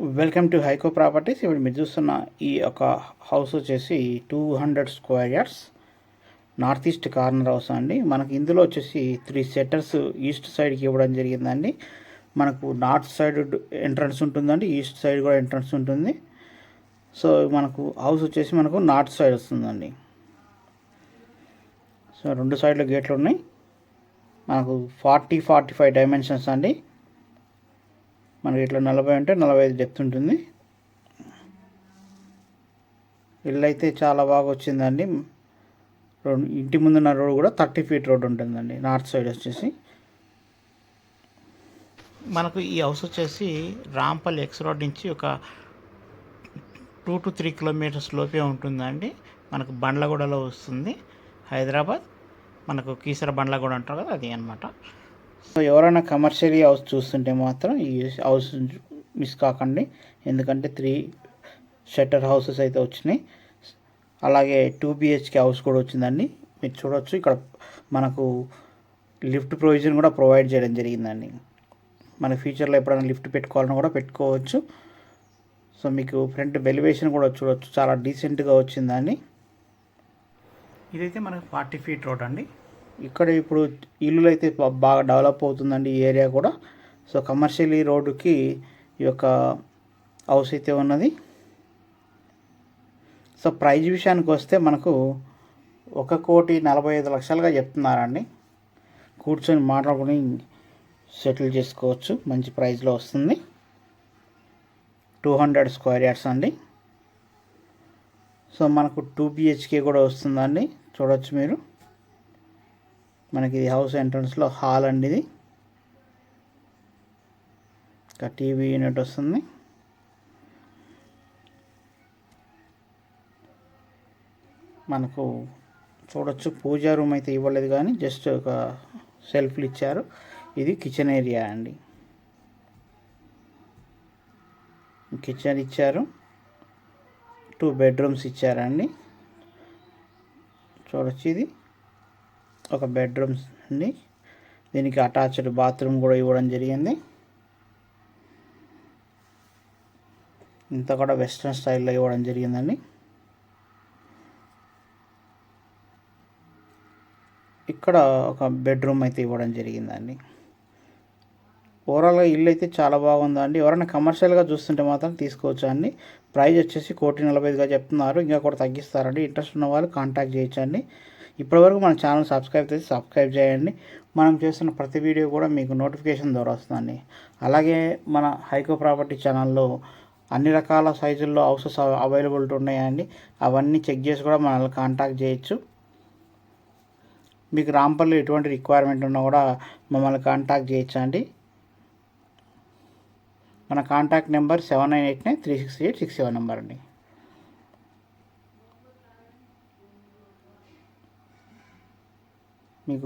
Welcome to హైకో properties ఇప్పుడు మీరు చూస్తున్న ఈ యొక్క హౌస్ వచ్చేసి two hundred square yards north east corner house అండి. మనకి ఇందులో వచ్చేసి త్రీ సెటర్స్ ఈస్ట్ సైడ్కి ఇవ్వడం జరిగిందండి. మనకు నార్త్ సైడ్ ఎంట్రన్స్ ఉంటుందండి ఈస్ట్ సైడ్ కూడా ఎంట్రన్స్ ఉంటుంది. సో మనకు హౌస్ వచ్చేసి మనకు నార్త్ సైడ్ వస్తుందండి. సో రెండు సైడ్లో గేట్లు ఉన్నాయి. మనకు ఫార్టీ ఫార్టీ ఫైవ్ డైమెన్షన్స్ అండి. మనకి ఇట్లా నలభై అంటే నలభై ఐదు డెప్త్ ఉంటుంది. ఇల్లు అయితే చాలా బాగా వచ్చిందండి. రోడ్ ఇంటి ముందున్న రోడ్ కూడా థర్టీ ఫీట్ రోడ్ ఉంటుందండి నార్త్ సైడ్ వచ్చేసి. మనకు ఈ హౌస్ వచ్చేసి రాంపల్ ఎక్స్ రోడ్ నుంచి ఒక టూ టు త్రీ కిలోమీటర్స్ లోపే ఉంటుందండి. మనకు బండ్లగూడలో వస్తుంది. హైదరాబాద్ మనకు కీసర బండ్లగూడ అంటారు కదా అది అనమాట సో ఎవరైనా కమర్షియల్ హౌస్ చూస్తుంటే మాత్రం ఈ హౌస్ మిస్ కాకండి. ఎందుకంటే త్రీ షట్టర్ హౌసెస్ అయితే వచ్చినాయి. అలాగే టూ బిహెచ్కే హౌస్ కూడా వచ్చిందండి. మీరు చూడవచ్చు ఇక్కడ మనకు లిఫ్ట్ ప్రొవిజన్ కూడా ప్రొవైడ్ చేయడం జరిగిందండి. మన ఫ్యూచర్లో ఎప్పుడైనా లిఫ్ట్ పెట్టుకోవాలని కూడా పెట్టుకోవచ్చు. సో మీకు ఫ్రంట్ వెలివేషన్ కూడా చూడవచ్చు చాలా డీసెంట్గా వచ్చిందండి. ఇదైతే మనకు ఫార్టీ ఫీట్ రోడ్ అండి. ఇక్కడ ఇప్పుడు ఇల్లులు అయితే బాగా డెవలప్ అవుతుందండి ఈ ఏరియా కూడా. సో కమర్షియల్ ఈ రోడ్డుకి ఈ యొక్క హౌస్ అయితే ఉన్నది. సో ప్రైజ్ విషయానికి వస్తే మనకు ఒక కోటి నలభై ఐదు లక్షలుగా చెప్తున్నారండి. కూర్చొని మాట్లాడుకుని సెటిల్ చేసుకోవచ్చు. మంచి ప్రైస్లో వస్తుంది. టూ హండ్రెడ్ స్క్వేర్ యార్డ్స్ అండి. సో మనకు టూ బిహెచ్కే కూడా వస్తుందండి. చూడొచ్చు మీరు. మనకి ఇది హౌస్ ఎంట్రన్స్లో హాల్ అండి ఇది. ఇంకా టీవీ యూనిట్ వస్తుంది. మనకు చూడొచ్చు. పూజా రూమ్ అయితే ఇవ్వలేదు కానీ జస్ట్ ఒక సెల్ఫ్లు ఇచ్చారు. ఇది కిచెన్ ఏరియా అండి. కిచెన్ ఇచ్చారు. టూ బెడ్రూమ్స్ ఇచ్చారండి. చూడొచ్చు ఇది. ఒక బెడ్రూమ్స్ అండి దీనికి అటాచ్డ్ బాత్రూమ్ కూడా ఇవ్వడం జరిగింది. ఇంత కూడా వెస్ట్రన్ స్టైల్లో ఇవ్వడం జరిగిందండి. ఇక్కడ ఒక బెడ్రూమ్ అయితే ఇవ్వడం జరిగిందండి. ఓవరాల్గా ఇల్లు అయితే చాలా బాగుందండి. ఎవరైనా కమర్షియల్గా చూస్తుంటే మాత్రం తీసుకోవచ్చు అండి? ప్రైస్ వచ్చేసి కోటి నలభై ఐదుగా చెప్తున్నారు. ఇంకా కూడా తగ్గిస్తారండి. ఇంట్రెస్ట్ ఉన్న వాళ్ళు కాంటాక్ట్ చేయొచ్చండి. ఇప్పటివరకు మన ఛానల్ సబ్స్క్రైబ్ చేసి సబ్స్క్రైబ్ చేయండి. మనం చేస్తున్న ప్రతి వీడియో కూడా మీకు నోటిఫికేషన్ ద్వారా వస్తుందండి. అలాగే మన హైకో ప్రాపర్టీ ఛానల్లో అన్ని రకాల సైజుల్లో హౌసెస్ అవైలబిలిటీ ఉన్నాయండి. అవన్నీ చెక్ చేసి కూడా మనల్ని కాంటాక్ట్ చేయొచ్చు. మీకు రాంపల్లి ఎటువంటి రిక్వైర్మెంట్ ఉన్నా కూడా మమ్మల్ని కాంటాక్ట్ చేయొచ్చు అండి మన contact number seven nine eight nine three six eight six seven number అండి. మీకు